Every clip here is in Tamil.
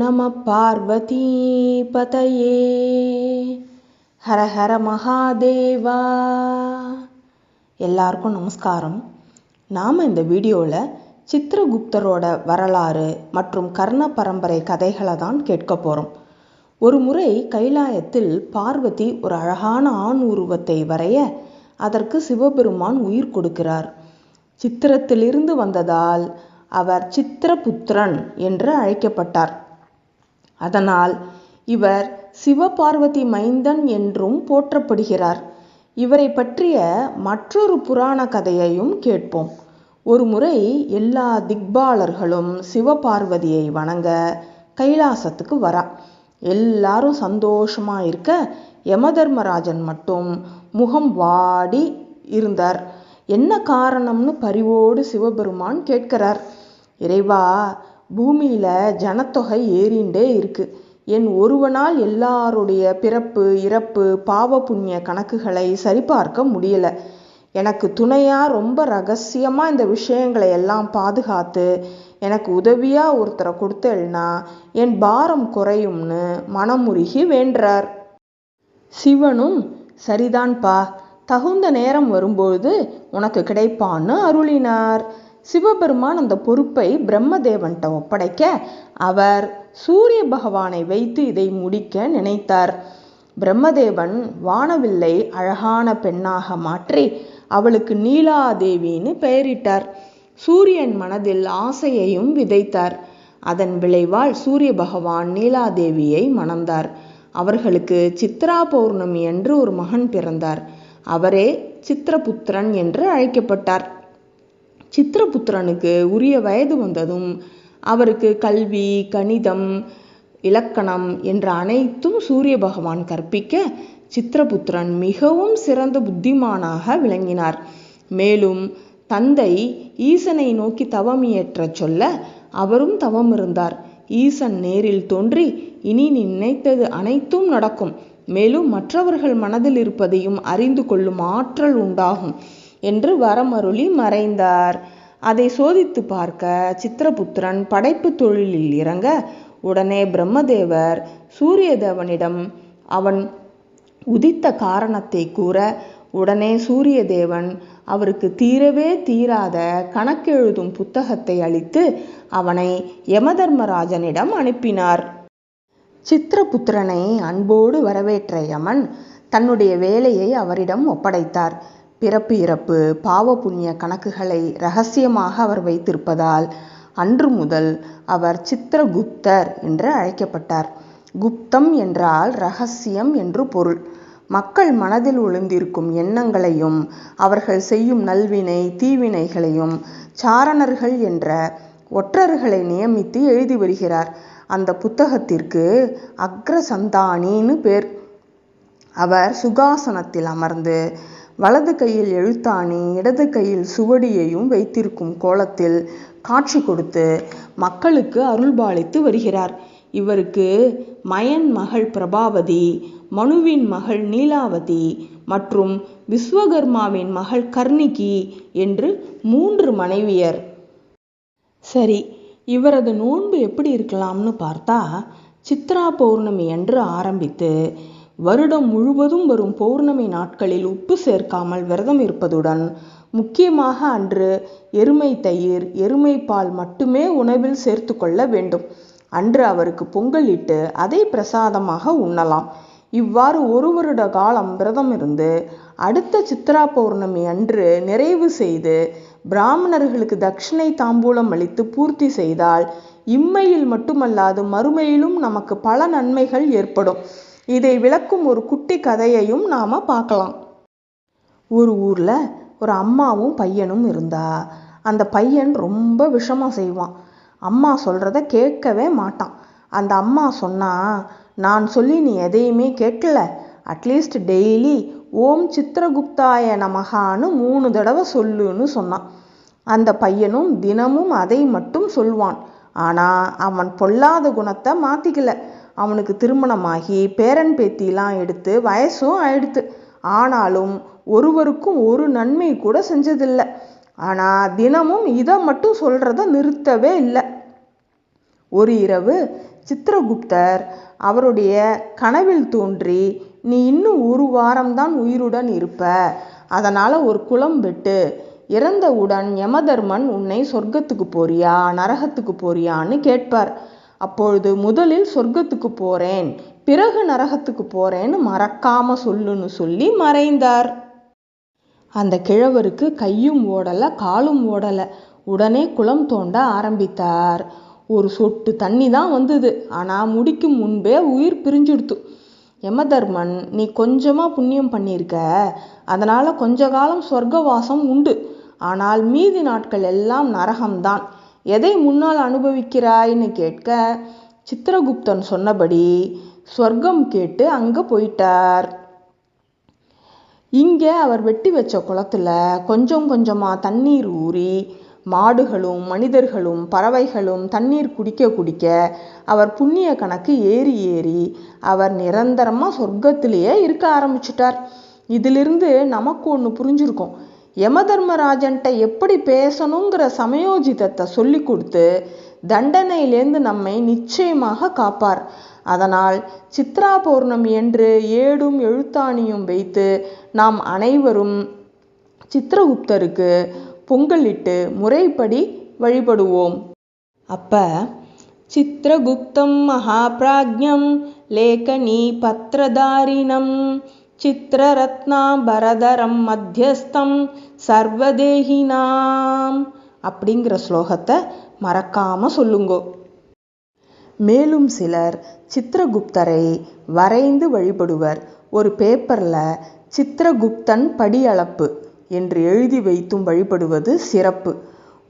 நம பார்வதி பதையே ஹர ஹர மகாதேவா. எல்லாருக்கும் நமஸ்காரம். நாம் இந்த வீடியோவில் சித்திரகுப்தரோட வரலாறு மற்றும் கர்ண பரம்பரை கதைகளை தான் கேட்க போகிறோம் ஒரு முறை கைலாயத்தில் பார்வதி ஒரு அழகான ஆண் உருவத்தை வரைய அதற்கு சிவபெருமான் உயிர் கொடுக்கிறார். சித்திரத்திலிருந்து வந்ததால் அவர் சித்திரபுத்திரன் என்று அழைக்கப்பட்டார். அதனால் இவர் சிவபார்வதி மைந்தன் என்றும் போற்றப்படுகிறார். இவரை பற்றிய மற்றொரு புராண கதையையும் கேட்போம். ஒரு முறை எல்லா திக்பாலர்களும் சிவபார்வதியை வணங்க கைலாசத்துக்கு வரா. எல்லாரும் சந்தோஷமா இருக்க யமதர்மராஜன் மட்டும் முகம் வாடி இருந்தார். என்ன காரணம்னு பரிவோடு சிவபெருமான் கேட்கிறார். இறைவா பூமியில ஜனத்தொகை ஏறிண்டே இருக்கு. என் ஒருவனால் எல்லாருடைய பிறப்பு இறப்பு பாவ புண்ணிய கணக்குகளை சரிபார்க்க முடியல. எனக்கு துணையா ரொம்ப ரகசியமா இந்த விஷயங்களை எல்லாம் பாதுகாத்து எனக்கு உதவியா ஒருத்தரை கொடுத்தேன்னா என் பாரம் குறையும்னு மனமுருகி வேண்டார் சிவனும் சரிதான்பா தகுந்த நேரம் வரும்பொழுது உனக்கு கிடைப்பான்னு அருளினார். சிவபெருமான் அந்த பொறுப்பை பிரம்மதேவன்கிட்ட ஒப்படைக்க அவர் சூரிய பகவானை வைத்து இதை முடிக்க நினைத்தார். பிரம்மதேவன் வானவில்லை அழகான பெண்ணாக மாற்றி அவளுக்கு நீலாதேவின்னு பெயரிட்டார். சூரியன் மனதில் ஆசையையும் விதைத்தார். அதன் விளைவால் சூரிய பகவான் நீலாதேவியை மணந்தார். அவர்களுக்கு சித்ரா பௌர்ணமி என்று ஒரு மகன் பிறந்தார். அவரே சித்திரபுத்திரன் என்று அழைக்கப்பட்டார். சித்திரபுத்திரனுக்கு உரிய வயது வந்ததும் அவருக்கு கல்வி கணிதம் இலக்கணம் என்ற அனைத்தும் சூரிய பகவான் கற்பிக்க சித்திரபுத்திரன் மிகவும் சிறந்த புத்திமானாக விளங்கினார். மேலும் தந்தை ஈசனை நோக்கி தவம் இயற்ற சொல்ல அவரும் தவம் இருந்தார். ஈசன் நேரில் தோன்றி இனி நினைத்தது அனைத்தும் நடக்கும். மேலும் மற்றவர்கள் மனதில் இருப்பதையும் அறிந்து கொள்ளும் ஆற்றல் உண்டாகும். என்று வரமருளி மறைந்தார். அதை சோதித்து பார்க்க சித்திரபுத்திரன் படைப்பு தொழிலில் இறங்க உடனே பிரம்மதேவர் சூரியதேவனிடம் அவன் உதித்த காரணத்தை கூற உடனே சூரியதேவன் அவருக்கு தீரவே தீராத கணக்கெழுதும் புத்தகத்தை அளித்து அவனை யமதர்மராஜனிடம் அனுப்பினார். சித்திரபுத்திரனை அன்போடு வரவேற்ற யமன் தன்னுடைய வேலையை அவரிடம் ஒப்படைத்தார். பிறப்பு இறப்பு பாவ புண்ணிய கணக்குகளை ரகசியமாக அவர் வைத்திருப்பதால் அன்று முதல் அவர் சித்திரகுப்தர் என்று அழைக்கப்பட்டார். குப்தம் என்றால் ரகசியம் என்று பொருள். மக்கள் மனதில் ஒளிந்திருக்கும் எண்ணங்களையும் அவர்கள் செய்யும் நல்வினை தீவினைகளையும் சாரணர்கள் என்ற ஒற்றர்களை நியமித்து எழுதி வருகிறார். அந்த புத்தகத்திற்கு அக்ரசந்தானின்னு பேர். அவர் சுகாசனத்தில் அமர்ந்து வலது கையில் எழுத்தாணி இடது கையில் சுவடியையும் வைத்திருக்கும் கோலத்தில் காட்சி கொடுத்து மக்களுக்கு அருள்பாலித்து வருகிறார். இவருக்கு மயன் மகள் பிரபாவதி மனுவின் மகள் நீலாவதி மற்றும் விஸ்வகர்மாவின் மகள் கர்ணிகி என்று மூன்று மனைவியர். சரி இவரது நோன்பு எப்படி இருக்கலாம்னு பார்த்தா சித்ரா பௌர்ணமி என்று ஆரம்பித்து வருடம் முழுவதும் வரும் பௌர்ணமி நாட்களில் உப்பு சேர்க்காமல் விரதம் இருப்பதுடன் முக்கியமாக அன்று எருமை தயிர் எருமை பால் மட்டுமே உணவில் சேர்த்து கொள்ள வேண்டும். அன்று அவருக்கு பொங்கலிட்டு அதை பிரசாதமாக உண்ணலாம். இவ்வாறு ஒரு வருட காலம் விரதம் இருந்து அடுத்த சித்ரா பௌர்ணமி அன்று நிறைவு செய்து பிராமணர்களுக்கு தட்சிணை தாம்பூலம் அளித்து பூர்த்தி செய்தால் இம்மையில் மட்டுமல்லாது மறுமையிலும் நமக்கு பல நன்மைகள் ஏற்படும். இதை விளக்கும் ஒரு குட்டி கதையையும் நாம பார்க்கலாம். ஒரு ஊர்ல ஒரு அம்மாவும் பையனும் இருந்தா அந்த பையன் ரொம்ப விஷமாக செய்வான். அம்மா சொல்றத கேட்கவே மாட்டான். அந்த அம்மா சொன்னா நான் சொல்லி நீ எதையுமே கேட்கல. அட்லீஸ்ட் டெய்லி ஓம் சித்திரகுப்தாய நமகான்னு மூணு தடவை சொல்லுன்னு சொன்னான். அந்த பையனும் தினமும் அதை மட்டும் சொல்வான். ஆனால் அவன் பொல்லாத குணத்தை மாற்றிக்கல அவனுக்கு திருமணமாகி பேரன் பேத்திலாம் எடுத்து வயசும் ஆயிடுத்து. ஆனாலும் ஒருவருக்கும் ஒரு நன்மை கூட செஞ்சதில்லை. ஆனால் தினமும் இதை மட்டும் சொல்கிறத நிறுத்தவே இல்லை. ஒரு இரவு சித்திரகுப்தர் அவருடைய கனவில் தோன்றி நீ இன்னும் ஒரு வாரம்தான் உயிருடன் இருப்ப. அதனால் ஒரு குளம் வெட்டு. இறந்தவுடன் யமதர்மன் உன்னை சொர்க்கத்துக்கு போறியா நரகத்துக்கு போறியான்னு கேட்பார். அப்பொழுது முதலில் சொர்க்கத்துக்கு போறேன் பிறகு நரகத்துக்கு போறேன்னு மறக்காம சொல்லுன்னு சொல்லி மறைந்தார். அந்த கிழவருக்கு கையும் ஓடலை காலும் ஓடலை. உடனே குளம் தோண்ட ஆரம்பித்தார். ஒரு சொட்டு தண்ணி தான் வந்தது. ஆனால் முடிக்கும் முன்பே உயிர் பிரிஞ்சுடுத்து. யமதர்மன் நீ கொஞ்சமாக புண்ணியம் பண்ணியிருக்க. அதனால் கொஞ்ச காலம் சொர்க்கவாசம் உண்டு. ஆனால் மீதி நாட்கள் எல்லாம் நரகம்தான். எதை முன்னால் அனுபவிக்கிறாய்ன்னு கேட்க சித்திரகுப்தன் சொன்னபடி சொர்க்கம் கேட்டு அங்கே போயிட்டார். இங்கே அவர் வெட்டி வச்ச குளத்துல கொஞ்சம் கொஞ்சமாக தண்ணீர் ஊறி மாடுகளும் மனிதர்களும் பறவைகளும் தண்ணீர் குடிக்க குடிக்க அவர் புண்ணிய கணக்கு ஏறி ஏறி அவர் நிரந்தரமாக சொர்க்கத்திலேயே இருக்க ஆரம்பிச்சிட்டார். இதிலிருந்து நமக்கு ஒன்று புரிஞ்சிருக்கும். யமதர்மராஜன்ட்ட எப்படி பேசணுங்கிற சமயோஜிதத்தை சொல்லி கொடுத்து தண்டனையிலேருந்து நம்மை நிச்சயமாக காப்பார். அதனால் சித்ரா பௌர்ணமி என்று ஏடும் எழுத்தாணியும் வைத்து நாம் அனைவரும் சித்திரகுப்தருக்கு பொங்கலிட்டு முறைப்படி வழிபடுவோம். அப்ப சித்திரகுப்தம் மகாபிராஜ்யம் லேகனி பத்திரதாரிணம் சித்திரரத்னாபரதரம் மத்தியஸ்தம் சர்வதேகினாம் அப்படிங்கிற ஸ்லோகத்தை மறக்காம சொல்லுங்கோ. மேலும் சிலர் சித்திரகுப்தரை வரைந்து வழிபடுவர். ஒரு பேப்பரில் சித்திரகுப்தன் படியளப்பு என்று எழுதி வைத்தும் வழிபடுவது சிறப்பு.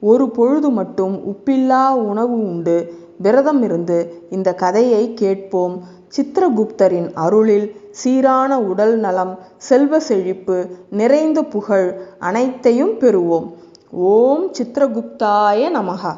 ஒரு பொழுது மட்டும் உப்பில்லா உணவு உண்டு. விரதம் இருந்து இந்த கதையை கேட்போம். சித்திரகுப்தரின் அருளில் சீரான உடல் நலம் செல்வ செழிப்பு நிறைந்த புகழ் அனைத்தையும் பெறுவோம். ஓம் சித்திரகுப்தாய நமகா